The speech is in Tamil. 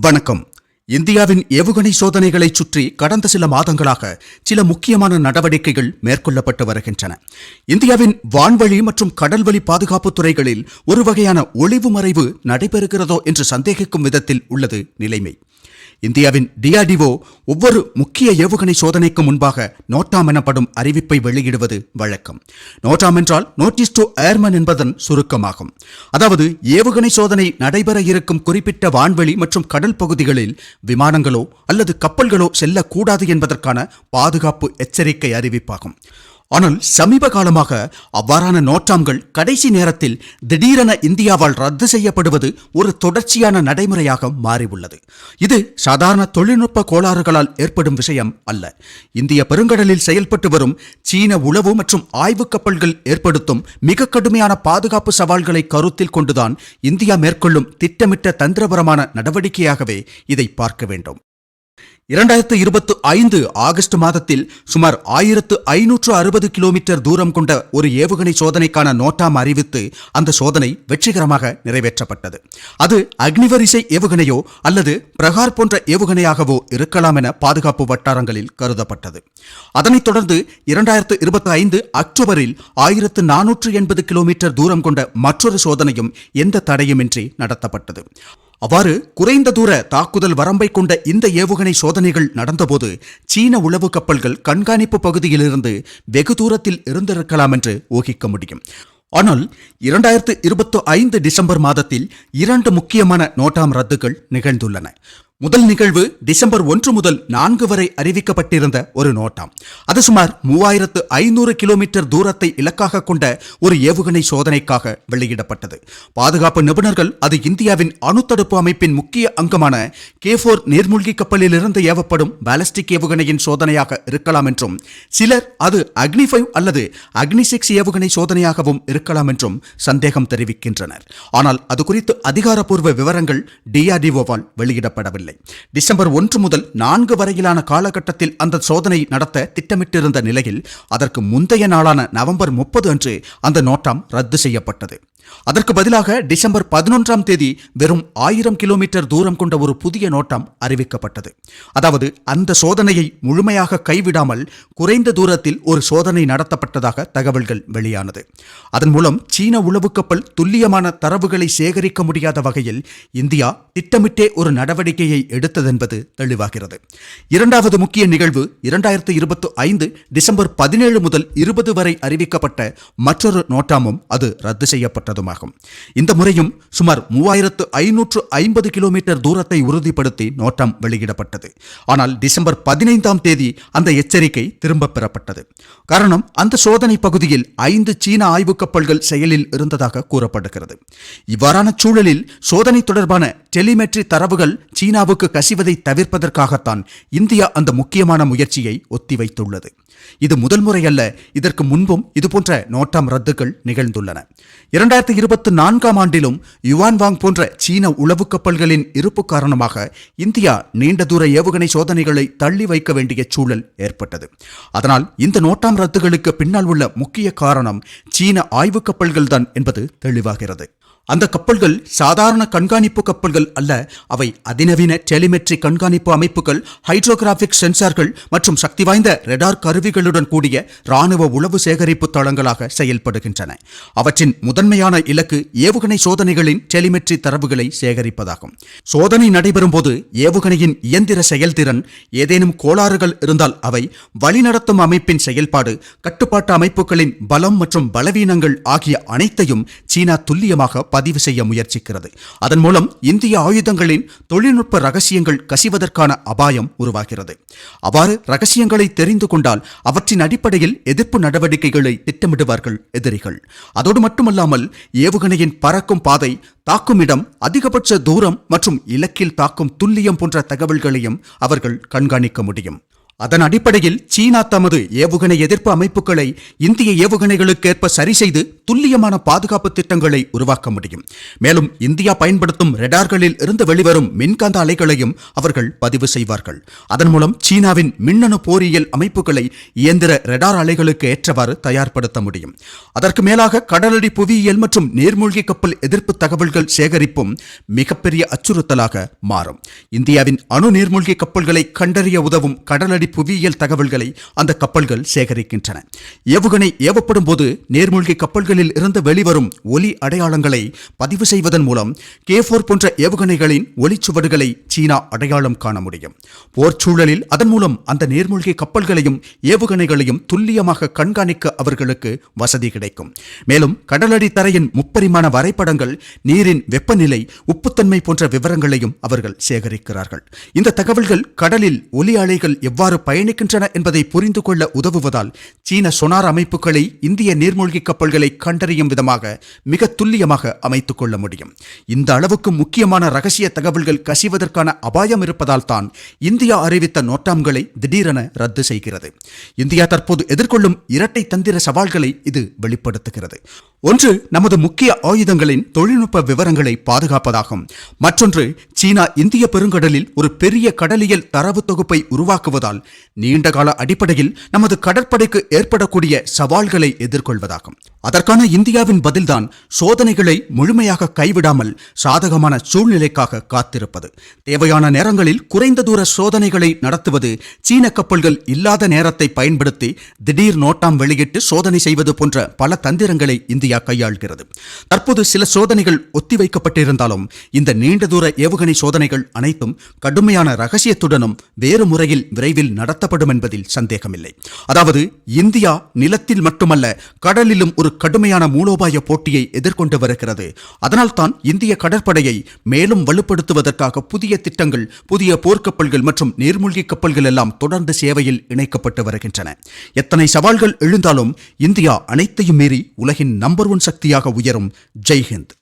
வணக்கம். இந்தியாவின் ஏவுகணை சோதனைகளை சுற்றி கடந்த சில மாதங்களாக சில முக்கியமான நடவடிக்கைகள் மேற்கொள்ளப்பட்டு வருகின்றன. இந்தியாவின் வான்வழி மற்றும் கடல்வழி பாதுகாப்பு துறைகளில் ஒரு வகையான ஒளிவு மறைவு நடைபெறுகிறதோ என்று சந்தேகிக்கும் விதத்தில் உள்ளது நிலைமை. இந்தியாவின் டிஆர்டிஓ ஒவ்வொரு முக்கிய ஏவுகணை சோதனைக்கு முன்பாக நோட்டாம் எனப்படும் அறிவிப்பை வெளியிடுவது வழக்கம். நோட்டாம் என்றால் நோட்டீஸ் டு ஏர்மன் என்பதன் சுருக்கமாகும். அதாவது ஏவுகணை சோதனை நடைபெற இருக்கும் குறிப்பிட்ட வான்வெளி மற்றும் கடல் பகுதிகளில் விமானங்களோ அல்லது கப்பல்களோ செல்லக்கூடாது என்பதற்கான பாதுகாப்பு எச்சரிக்கை அறிவிப்பாகும். ஆனால் சமீப காலமாக அவ்வாறான நோட்டாம்கள் கடைசி நேரத்தில் திடீரென இந்தியாவால் ரத்து செய்யப்படுவது ஒரு தொடர்ச்சியான நடைமுறையாக மாறியுள்ளது. இது சாதாரண தொழில்நுட்ப கோளாறுகளால் ஏற்படும் விஷயம் அல்ல. இந்திய பெருங்கடலில் செயல்பட்டு வரும் சீன உளவு மற்றும் ஆய்வு கப்பல்கள் ஏற்படுத்தும் மிக கடுமையான பாதுகாப்பு சவால்களை கருத்தில் கொண்டுதான் இந்தியா மேற்கொள்ளும் திட்டமிட்ட தந்திரபரமான நடவடிக்கையாகவே இதை பார்க்க வேண்டும். இரண்டாயிரத்து இருபத்து ஐந்து ஆகஸ்ட் மாதத்தில் சுமார் ஆயிரத்து ஐநூற்று அறுபது கிலோமீட்டர் தூரம் கொண்ட ஒரு ஏவுகணை சோதனைக்கான நோட்டாம் அறிவித்து அந்த சோதனை வெற்றிகரமாக நிறைவேற்றப்பட்டது. அது அக்னிவரிசை ஏவுகணையோ அல்லது பிரகார் போன்ற ஏவுகணையாகவோ இருக்கலாம் என பாதுகாப்பு வட்டாரங்களில் கருதப்பட்டது. அதனைத் தொடர்ந்து இரண்டாயிரத்து இருபத்தி ஐந்து அக்டோபரில் ஆயிரத்து நானூற்று எண்பது கிலோமீட்டர் தூரம் கொண்ட மற்றொரு சோதனையும் எந்த தடையுமின்றி நடத்தப்பட்டது. அவ்வாறு குறைந்த தூர தாக்குதல் வரம்பை கொண்ட இந்த ஏவுகணை சோதனைகள் நடந்தபோது சீன உளவு கப்பல்கள் கண்காணிப்பு பகுதியிலிருந்து வெகு தூரத்தில் இருந்திருக்கலாம் என்று ஊகிக்க முடியும். ஆனால் இரண்டாயிரத்து இருபத்தி ஐந்து டிசம்பர் மாதத்தில் இரண்டு முக்கியமான நோட்டாம் ரத்துகள் நிகழ்ந்துள்ளன. முதல் நிகழ்வு டிசம்பர் ஒன்று முதல் நான்கு வரை அறிவிக்கப்பட்டிருந்த ஒரு நோட்டாம். அது சுமார் மூவாயிரத்து ஐநூறு கிலோமீட்டர் தூரத்தை இலக்காக கொண்ட ஒரு ஏவுகணை சோதனைக்காக வெளியிடப்பட்டது. பாதுகாப்பு நிபுணர்கள் அது இந்தியாவின் அணுத்தடுப்பு அமைப்பின் முக்கிய அங்கமான கே போர் நீர்மூழ்கி கப்பலிலிருந்து ஏவப்படும் பாலஸ்டிக் ஏவுகணையின் சோதனையாக இருக்கலாம் என்றும் சிலர் அது அக்னி ஃபைவ் அல்லது அக்னி சிக்ஸ் ஏவுகணை சோதனையாகவும் இருக்கலாம் என்றும் சந்தேகம் தெரிவிக்கின்றனர். ஆனால் அது குறித்து அதிகாரப்பூர்வ விவரங்கள் டிஆர்டிஓவால் வெளியிடப்படவில்லை. டிசம்பர் ஒன்று முதல் நான்கு வரையிலான காலகட்டத்தில் அந்த சோதனை நடத்த திட்டமிட்டிருந்த நிலையில் அதற்கு முந்தைய நாளான நவம்பர் முப்பது அன்று அந்த நோட்டாம் ரத்து செய்யப்பட்டது. அதற்கு பதிலாக டிசம்பர் பதினொன்றாம் தேதி வெறும் ஆயிரம் கிலோமீட்டர் தூரம் கொண்ட ஒரு புதிய நோட்டம் அறிவிக்கப்பட்டது. அதாவது அந்த சோதனையை முழுமையாக கைவிடாமல் குறைந்த தூரத்தில் ஒரு சோதனை நடத்தப்பட்டதாக தகவல்கள் வெளியானது. அதன் மூலம் சீன உளவு கப்பல் துல்லியமான தரவுகளை சேகரிக்க முடியாத வகையில் இந்தியா திட்டமிட்டே ஒரு நடவடிக்கையை எடுத்ததென்பது தெளிவாகிறது. இரண்டாவது முக்கிய நிகழ்வு இரண்டாயிரத்து இருபத்தி ஐந்து டிசம்பர் பதினேழு முதல் இருபது வரை அறிவிக்கப்பட்ட மற்றொரு நோட்டாமும் அது ரத்து செய்யப்பட்டது. செய்யப்பட்டதுமாகும் இந்த முறையும் சுமார் மூவாயிரத்து ஐநூற்று ஐம்பது கிலோமீட்டர் தூரத்தை உறுதிப்படுத்தி நோட்டம் வெளியிடப்பட்டது. ஆனால் டிசம்பர் பதினைந்தாம் தேதி அந்த எச்சரிக்கை திரும்பப் பெறப்பட்டது. காரணம் அந்த சோதனை பகுதியில் ஐந்து சீன ஆய்வு கப்பல்கள் செயலில் இருந்ததாக கூறப்படுகிறது. இவ்வாறான சூழலில் சோதனை தொடர்பான டெலிமெட்ரி தரவுகள் சீனாவுக்கு கசிவதை தவிர்ப்பதற்காகத்தான் இந்தியா அந்த முக்கியமான முயற்சியை ஒத்திவைத்துள்ளது. இது முதல் முறையல்ல இதற்கு முன்பும் இதுபோன்ற நோட்டாம் ரத்துகள் நிகழ்ந்துள்ளன. இரண்டாயிரத்தி இருபத்தி நான்காம் ஆண்டிலும் யுவான் வாங் போன்ற சீன உளவு கப்பல்களின் இருப்பு காரணமாக இந்தியா நீண்ட தூர ஏவுகணை சோதனைகளை தள்ளி வைக்க வேண்டிய சூழல் ஏற்பட்டது. அதனால் இந்த நோட்டாம் ரத்துகளுக்கு பின்னால் உள்ள முக்கிய காரணம் சீன ஆய்வு கப்பல்கள் தான் என்பது தெளிவாகிறது. அந்த கப்பல்கள் சாதாரண கண்காணிப்பு கப்பல்கள் அல்ல. அவை அதிநவீன டெலிமெட்ரி கண்காணிப்பு அமைப்புகள் ஹைட்ரோகிராபிக் சென்சார்கள் மற்றும் சக்தி வாய்ந்த ரெடார் கருவிகளுடன் கூடிய ராணுவ உளவு சேகரிப்பு தளங்களாக செயல்படுகின்றன. அவற்றின் முதன்மையான இலக்கு ஏவுகணை சோதனைகளின் டெலிமெட்ரி தரவுகளை சேகரிப்பதாகும். சோதனை நடைபெறும் போது ஏவுகணையின் இயந்திர செயல்திறன் ஏதேனும் கோளாறுகள் இருந்தால் அவை வழிநடத்தும் அமைப்பின் செயல்பாடு கட்டுப்பாட்டு அமைப்புகளின் பலம் மற்றும் பலவீனங்கள் ஆகிய அனைத்தையும் சீனா துல்லியமாக பதிவு செய்ய முயற்சிக்கிறது. அதன் மூலம் இந்திய ஆயுதங்களின் தொழில்நுட்ப ரகசியங்கள் கசிவதற்கான அபாயம் உருவாகிறது. அவ்வாறு ரகசியங்களை தெரிந்து கொண்டால் அவற்றின் அடிப்படையில் எதிர்ப்பு நடவடிக்கைகளை திட்டமிடுவார்கள் எதிரிகள். அதோடு மட்டுமல்லாமல் ஏவுகணையின் பறக்கும் பாதை தாக்கும் இடம் அதிகபட்ச தூரம் மற்றும் இலக்கில் தாக்கும் துல்லியம் போன்ற தகவல்களையும் அவர்கள் கண்காணிக்க முடியும். அதன் அடிப்படையில் சீனா தமது ஏவுகணை எதிர்ப்பு அமைப்புகளை இந்திய ஏவுகணைகளுக்கேற்ப சரி செய்து துல்லியமான பாதுகாப்பு திட்டங்களை உருவாக்க முடியும். மேலும் இந்தியா பயன்படுத்தும் ரெடார்களில் இருந்து வெளிவரும் மின்காந்த அலைகளையும் அவர்கள் பதிவு செய்வார்கள். அதன் மூலம் சீனாவின் மின்னணு போரியல் அமைப்புகளை இயந்திர ரெடார் அலைகளுக்கு ஏற்றவாறு தயார்படுத்த முடியும். அதற்கு மேலாக கடலடி புவியியல் மற்றும் நீர்மூழ்கி கப்பல் எதிர்ப்பு தகவல்கள் சேகரிப்பும் மிகப்பெரிய அச்சுறுத்தலாக மாறும். இந்தியாவின் அணு நீர்மூழ்கி கப்பல்களை கண்டறிய உதவும் கடலடி புவியியல் தகவல்களை அந்த கப்பல்கள் சேகரிக்கின்றன. ஏவுகணை ஏவப்படும் போது நீர்மூழ்கி கப்பல்களில் இருந்து வெளிவரும் ஒலி அடையாளங்களை பதிவு செய்வதன் மூலம் கே போன்ற ஏவுகணைகளின் ஒலிச்சுவடுகளை சீனா அடையாளம் காண முடியும். போர் சூழலில் அதன் மூலம் அந்த நேர்மூழ்கி கப்பல்களையும் ஏவுகணைகளையும் துல்லியமாக கண்காணிக்க அவர்களுக்கு வசதி கிடைக்கும். மேலும் கடலடி தரையின் முப்பரிமாண வரைபடங்கள் நீரின் வெப்பநிலை உப்புத்தன்மை போன்ற விவரங்களையும் அவர்கள் சேகரிக்கிறார்கள். இந்த தகவல்கள் கடலில் ஒலி அலைகள் எவ்வாறு எவ்வாறு பயணிக்கின்றன என்பதை புரிந்து கொள்ள உதவுவதால் சீன சொனார் அமைப்புகளை இந்திய நீர்மூழ்கி கப்பல்களை கண்டறியும் விதமாக மிக துல்லியமாக அமைத்துக் கொள்ள முடியும். இந்த அளவுக்கு முக்கியமான ரகசிய தகவல்கள் கசிவதற்கான அபாயம் இருப்பதால் தான் இந்தியா அறிவித்த நோட்டாம்களை திடீரென ரத்து செய்கிறது. இந்தியா தற்போது எதிர்கொள்ளும் இரட்டை தந்திர சவால்களை இது வெளிப்படுத்துகிறது. ஒன்று நமது முக்கிய ஆயுதங்களின் தொழில்நுட்ப விவரங்களை பாதுகாப்பதாகும். மற்றொன்று சீனா இந்திய பெருங்கடலில் ஒரு பெரிய கடலியல் தரவு தொகுப்பை உருவாக்குவதால் நீண்டகால அடிப்படையில் நமது கடற்படைக்கு ஏற்படக்கூடிய சவால்களை எதிர்கொள்வதாகும். அதற்கான இந்தியாவின் பதில்தான் சோதனைகளை முழுமையாக கைவிடாமல் சாதகமான சூழ்நிலைக்காக காத்திருப்பது. தேவையான நேரங்களில் குறைந்த தூர சோதனைகளை நடத்துவது சீன கப்பல்கள் இல்லாத நேரத்தை பயன்படுத்தி திடீர் நோட்டாம் வெளியிட்டு சோதனை செய்வது போன்ற பல தந்திரங்களை இந்தியா கையாள்கிறது. தற்போது சில சோதனைகள் ஒத்திவைக்கப்பட்டிருந்தாலும் இந்த நீண்ட தூர ஏவுகணை சோதனைகள் அனைத்தும் கடுமையான ரகசியத்துடனும் வேறு முறையில் விரைவில் நடத்தப்படும் என்பதில் சந்தேகமில்லை. அதாவது இந்தியா நிலத்தில் மட்டுமல்ல கடலிலும் ஒரு கடுமையான மூலோபாய போட்டியை எதிர்கொண்டு வருகிறது. அதனால்தான் இந்திய கடற்படையை மேலும் வலுப்படுத்துவதற்காக புதிய திட்டங்கள் புதிய போர்க்கப்பல்கள் மற்றும் நீர்மூழ்கி கப்பல்கள் எல்லாம் தொடர்ந்து சேவையில் இணைக்கப்பட்டு வருகின்றன. எத்தனை சவால்கள் எழுந்தாலும் இந்தியா அனைத்தையும் மீறி உலகின் நம்பர் ஒன் சக்தியாக உயரும். ஜெய்ஹிந்த்.